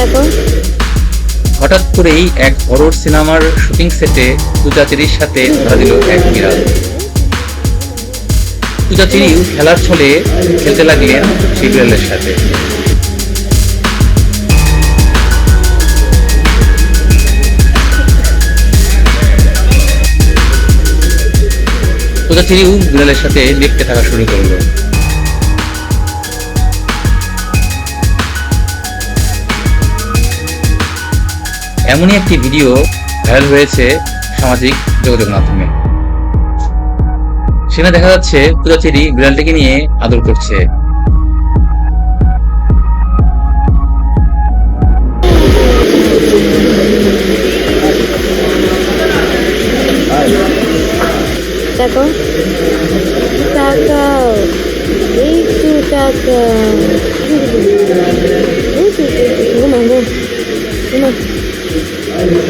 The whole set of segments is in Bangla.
দেখো। হঠাৎ করেই এক হরর সিনেমার শুটিং সেটে তুজাচিরির সাথে ধরা দিল এক বিড়াল। তুজাচিরিও খেলার ছলে খেলতে লাগলেন সেই বিড়ালের সাথে। তুজাচিরিও বিড়ালের সাথে লিখতে থাকা শুরু করল। এমনই একটি ভিডিও ভাইরাল হয়েছে সামাজিক যোগাযোগ মাধ্যমে। সেখানে দেখা যাচ্ছে পুরাচেরি বিড়ালটিকে নিয়ে আদর করছে। দেখো। তাকাও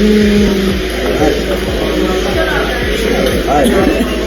哎，哎、